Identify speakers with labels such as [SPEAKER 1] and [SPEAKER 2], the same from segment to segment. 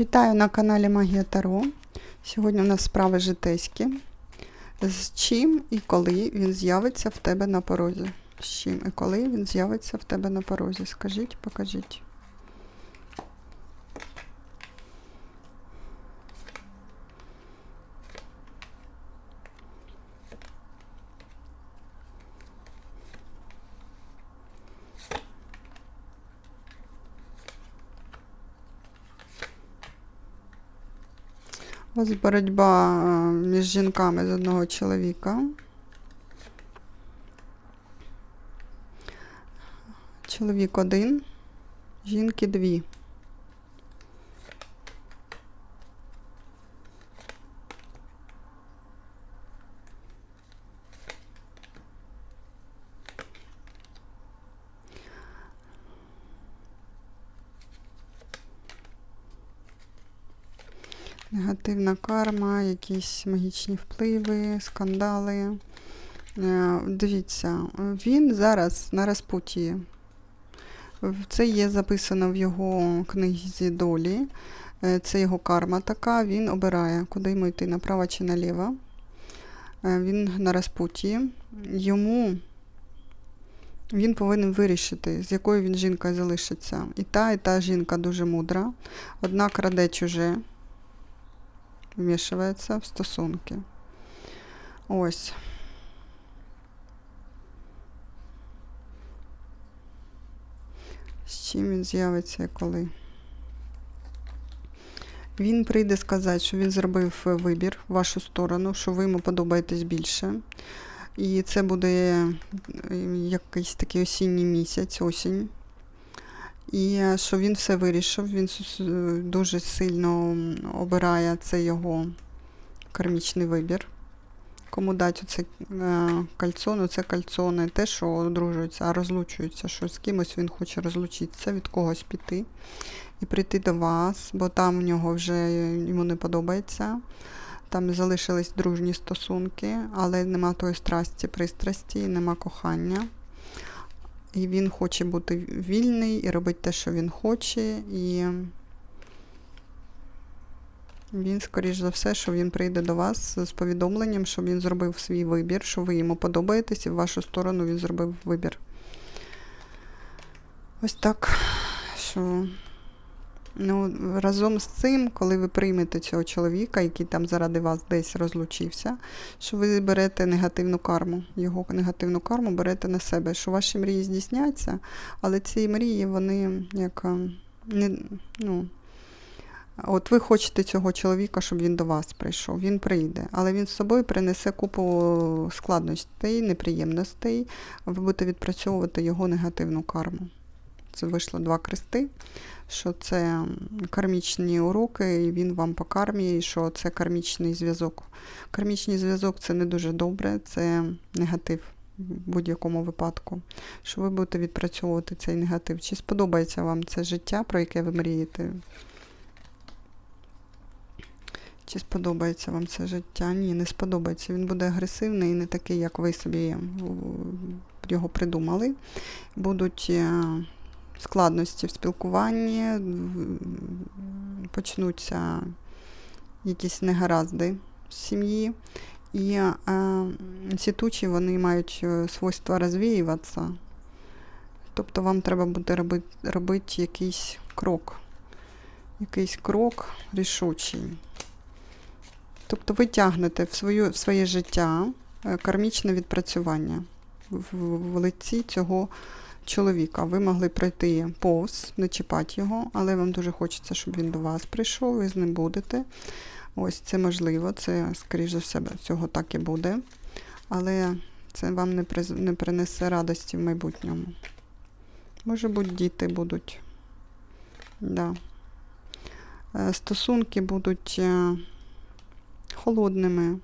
[SPEAKER 1] Вітаю на каналі Магія Таро. Сьогодні у нас справи житейські. З чим і коли він з'явиться в тебе на порозі? З чим і коли він з'явиться в тебе на порозі? Скажіть, покажіть. Ось боротьба е, між жінками з одного чоловіка. Чоловік один, жінки дві. Негативна карма, якісь магічні впливи, скандали. Е, Дивіться, він зараз на розпутії. В- Це є записано в його книзі долі. Е, Це його карма така. Він обирає, куди йому йти, направо чи наліво. Е, Він на розпутії. Йому він повинен вирішити, з якою він жінкою залишиться. І та, і та жінка дуже мудра. Одна краде чуже вмішується в стосунки. Ось. З чим він з'явиться і коли? Він прийде сказати, що він зробив вибір в вашу сторону, що ви йому подобаєтесь більше. І це буде якийсь такий осінній місяць, осінь. І е, що він все вирішив, він дуже сильно обирає це його кармічний вибір. Кому дати оце е, кольцо, ну це кольцо не те, що одружується, а розлучується, що з кимось він хоче розлучитися, від когось піти і прийти до вас, бо там в нього вже йому не подобається. Там залишились дружні стосунки, але нема тої страсті, пристрасті, нема кохання. І він хоче бути вільний і робити те, що він хоче. І він, скоріш за все, що він прийде до вас з повідомленням, що він зробив свій вибір, що ви йому подобаєтесь, і в вашу сторону він зробив вибір. Ось так. Що Ну, разом з цим, коли ви приймете цього чоловіка, який там заради вас десь розлучився, що ви берете негативну карму, його негативну карму берете на себе, що ваші мрії здійсняться, але ці мрії, вони як е, не, ну, От ви хочете цього чоловіка, щоб він до вас прийшов. Він прийде, але він з собою принесе купу складностей, неприємностей. Ви будете відпрацьовувати його негативну карму. Це вийшло два крести, що це кармічні уроки, і він вам по кармі, і що це кармічний зв'язок. Кармічний зв'язок це не дуже добре, це негатив в будь-якому випадку. Що ви будете відпрацьовувати цей негатив. Чи сподобається вам це життя, про яке ви мрієте? Чи сподобається вам це життя? Ні, не сподобається. Він буде агресивний і не такий, як ви собі е, його придумали. Будуть е, складності в спілкуванні, почнуться якісь негаразди в сім'ї. І е, ці тучі вони мають е, свойство розвіюватися. Тобто вам треба буде робити, робити якийсь крок. Якийсь крок рішучий. Тобто ви тягнете в, свою, в своє життя е, кармічне відпрацювання в, в лиці цього чоловіка. Ви могли пройти повз, не чіпати його, але вам дуже хочеться, щоб він до вас прийшов, ви з ним будете. Ось це можливо, це, скоріш за все, цього так і буде. Але це вам не, приз- не принесе радості в майбутньому. Може бути, діти будуть. Да. Е, Стосунки будуть е, холодними,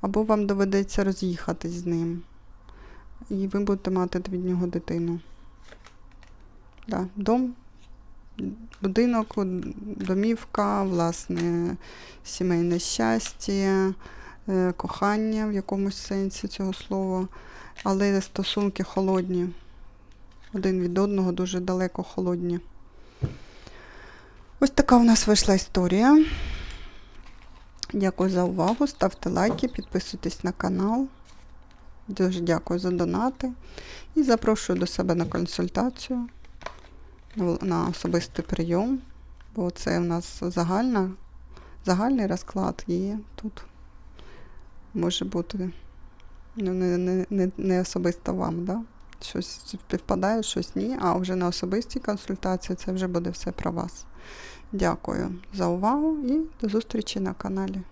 [SPEAKER 1] або вам доведеться роз'їхатись з ним. І ви будете мати від нього дитину. Да. Дом, будинок, домівка, власне, сімейне щастя, е, кохання в якомусь сенсі цього слова, але стосунки холодні. Один від одного дуже далеко холодні. Ось така у нас вийшла історія. Дякую за увагу. Ставте лайки, підписуйтесь на канал. Дуже дякую за донати. І запрошую до себе на консультацію, на- особистий прийом, бо це у нас загальна, загальний розклад є тут. Може бути ну, не, не, не, не особисто вам, да? Щось співпадає, щось ні, а вже на особистій консультації це вже буде все про вас. Дякую за увагу і до зустрічі на каналі.